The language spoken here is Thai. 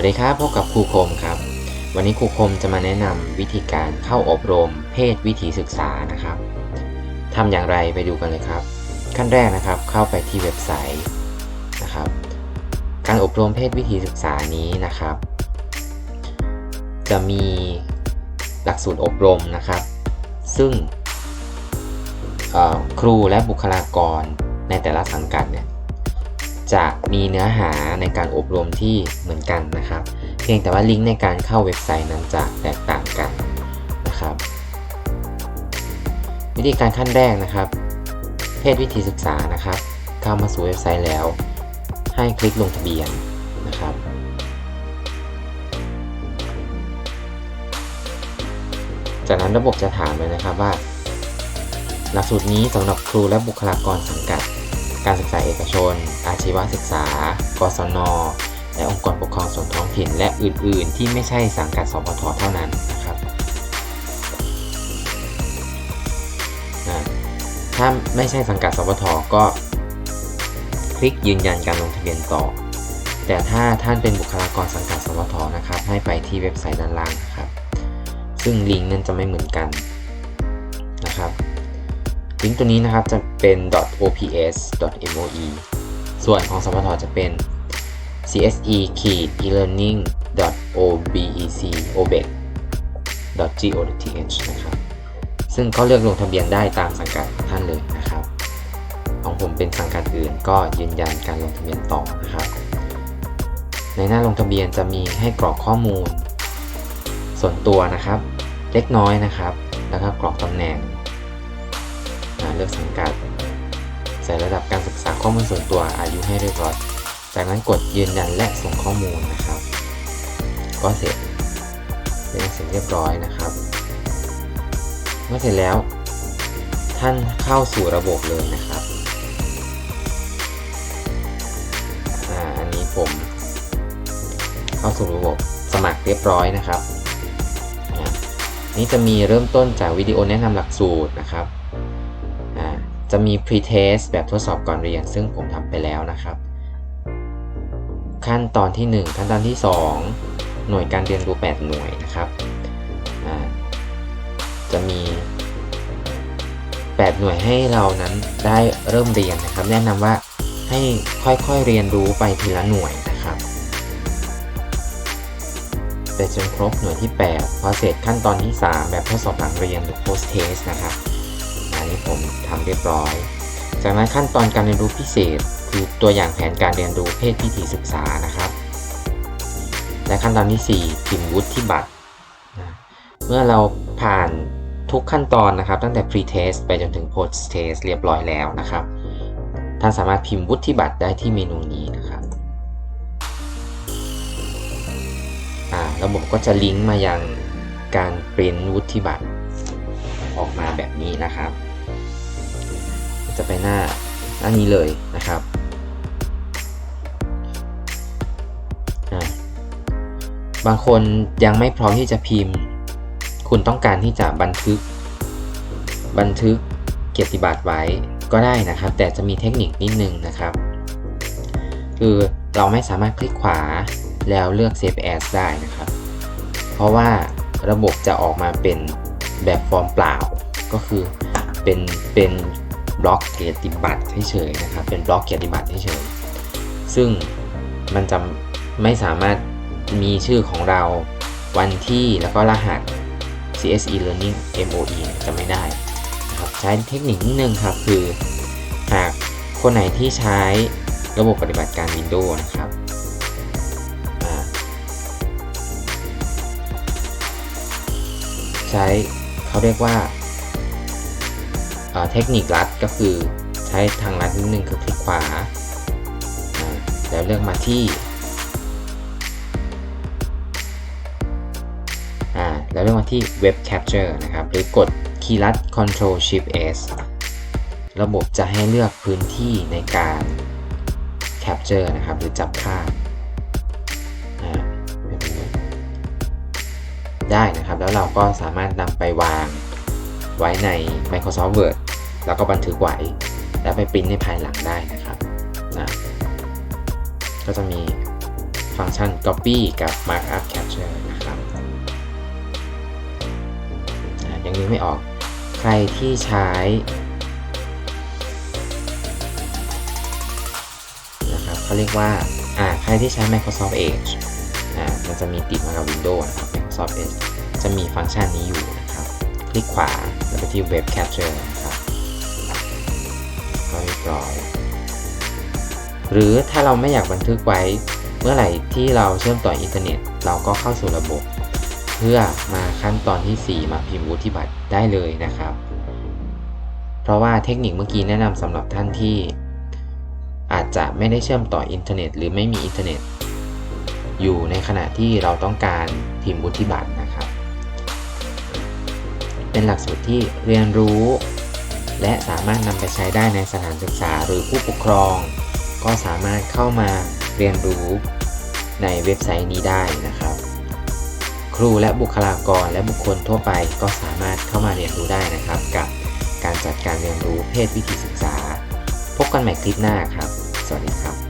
วัสดีครับพบกับครูคมครับ วันนี้ครูคมจะมาแนะนำวิธีการเข้าอบรม เพศวิถีศึกษานะครับทำอย่างไรไปดูกันเลยครับ ขั้นแรกนะครับเข้าไปที่เว็บไซต์นะครับ การอบรมเพศวิถีศึกษานี้นะครับ จะมีหลักสูตรอบรมนะครับ ซึ่งครูและบุคลากรในแต่ละสังกัดเนี่ย จะมีเนื้อหาในการอบรมที่เหมือนกันนะครับ เพียงแต่ว่าลิงก์ในการเข้าเว็บไซต์นั้นจะแตกต่างกันนะครับ วิธีการขั้นแรกนะครับ เพศวิธีศึกษานะครับ เข้ามาสู่เว็บไซต์แล้ว ให้คลิกลงทะเบียนนะครับจากนั้นระบบจะถามเลยนะครับว่า หลักสูตรนี้สำหรับครูและบุคลากรสังกัด การศึกษาเอกชน อาชีวศึกษา กศน และองค์กรปกครองส่วนท้องถิ่น และอื่น ๆ ที่ไม่ใช่สังกัดสพทเท่านั้นนะครับ ถ้าไม่ใช่สังกัดสพทก็คลิกยืนยันการลงทะเบียนต่อ แต่ถ้าท่านเป็นบุคลากรสังกัดสพทนะครับ ให้ไปที่เว็บไซต์ด้านล่างนะครับ ซึ่งลิงก์นั้นจะไม่เหมือนกันนะครับ ลิงก์ตัวนี้นะครับจะเป็น .ops.moe ส่วนของสพทจะเป็น cse-elearning .obec obec .go.th นะครับ ซึ่งก็เลือกลงทะเบียนได้ตามสังกัดท่านเลยนะครับ ของผมเป็นสังกัดอื่นก็ยืนยันการลงทะเบียนต่อนะครับ ในหน้าลงทะเบียนจะมีให้กรอกข้อมูล ส่วนตัวนะครับ เล็กน้อยนะครับ แล้วก็กรอกตำแหน่ง เลือกสังกัด ใส่ระดับการศึกษาข้อมูลส่วนตัวอายุให้เรียบร้อย จากนั้นกดยืนยันและส่งข้อมูลนะครับ ก็เสร็จเป็นเสร็จเรียบร้อยนะครับ เมื่อเสร็จแล้ว ท่านเข้าสู่ระบบเลยนะครับอ่าอันนี้ผมเข้าสู่ระบบสมัครเรียบร้อยนะครับ นี่จะมีเริ่มต้นจากวิดีโอแนะนำหลักสูตรนะครับ จะมี pre-test แบบทดสอบก่อนเรียน ซึ่งผมทำไปแล้วนะครับ ขั้นตอนที่ 1 ขั้นตอนที่ 2 หน่วยการเรียนรู้ 8 หน่วยนะครับจะมี 8 หน่วยให้เรานั้นได้เริ่มเรียนนะครับ แนะนำว่าให้ค่อยๆเรียนรู้ไปทีละหน่วยนะครับไปจนครบหน่วยที่ 8 พอเสร็จขั้นตอนที่ 3 แบบทดสอบหลังเรียนหรือ post test นะครับ ผมทำเรียบร้อย จากนั้นขั้นตอนการเรียนรู้พิเศษ คือตัวอย่างแผนการเรียนรู้เพศพิธีศึกษานะครับ และขั้นตอนที่ 4 พิมพ์วุฒิบัตรเมื่อเราผ่านทุกขั้นตอนนะครับ ตั้งแต่ pre-test ไปจนถึง post-test เรียบร้อยแล้วนะครับ ท่านสามารถพิมพ์วุฒิบัตรได้ที่เมนูนี้นะครับระบบก็จะลิงก์มายังการปริ้นวุฒิบัตรออกมาแบบนี้นะครับ จะไปหน้าหน้านี้เลยนะครับบางคนยังไม่พร้อมที่จะพิมพ์ คุณต้องการที่จะบันทึก บันทึกเกียรติบัตรไว้ก็ได้นะครับ แต่จะมีเทคนิคนิดนึงนะครับ คือเราไม่สามารถคลิกขวาแล้วเลือก Save As ได้นะครับ เพราะว่าระบบจะออกมาเป็นแบบฟอร์มเปล่า ก็คือเป็นเป็น บล็อกเกียรติบัตรเฉยๆนะครับ เป็นบล็อกเกียรติบัตรเฉยๆซึ่งมันจะไม่สามารถมีชื่อของเราวันที่แล้วก็รหัส CSE Learning MOE จะไม่ได้นะครับใช้เทคนิคนิดนึงครับคือหากคนไหนที่ใช้ระบบปฏิบัติการ Windows นะครับใช้เขาเรียกว่า เทคนิคลัดก็คือใช้ทางลัดนิดนึงคือคลิกขวา แล้วเลือกมาที่แล้วเลือกมาที่ Web Capture นะครับ หรือกดคีย์ลัด Control Shift S ระบบจะให้เลือกพื้นที่ในการ Capture นะครับ หรือจับภาพได้นะครับ แล้วเราก็สามารถนำไปวางไว้ใน Microsoft Word แล้วก็บันทึกไว้ แล้วไปปริ้นในภายหลังได้นะครับนะก็จะมีฟังก์ชัน Copy กับ Markup Capture นะครับอ่ายังนึกไม่ออกใครที่ใช้นะครับเขาเรียกว่าอ่าใครที่ใช้ Microsoft Edge อ่ามันจะมีติดมากับ Windows นะครับ Microsoft Edge จะมีฟังก์ชันนี้อยู่นะครับ คลิกขวาแล้วไปที่ Web Capture เรียบร้อยหรือถ้าเราไม่อยากบันทึกไว้เมื่อไหร่ที่เราเชื่อมต่ออินเทอร์เน็ต เราก็เข้าสู่ระบบ เพื่อมาขั้นตอนที่ 4 มาพิมพ์วุฒิบัตรได้เลยนะครับ เพราะว่าเทคนิคเมื่อกี้แนะนำสำหรับท่านที่ อาจจะไม่ได้เชื่อมต่ออินเทอร์เน็ต หรือไม่มีอินเทอร์เน็ต อยู่ในขณะที่เราต้องการพิมพ์วุฒิบัตรนะครับ เป็นหลักสูตรที่เรียนรู้ และสามารถนำไปใช้ได้ในสถานศึกษาหรือผู้ปกครอง ก็สามารถเข้ามาเรียนรู้ในเว็บไซต์นี้ได้นะครับ ครูและบุคลากรและบุคคลทั่วไปก็สามารถเข้ามาเรียนรู้ได้นะครับ กับการจัดการเรียนรู้เพศวิธีศึกษา พบกันใหม่คลิปหน้าครับ สวัสดีครับ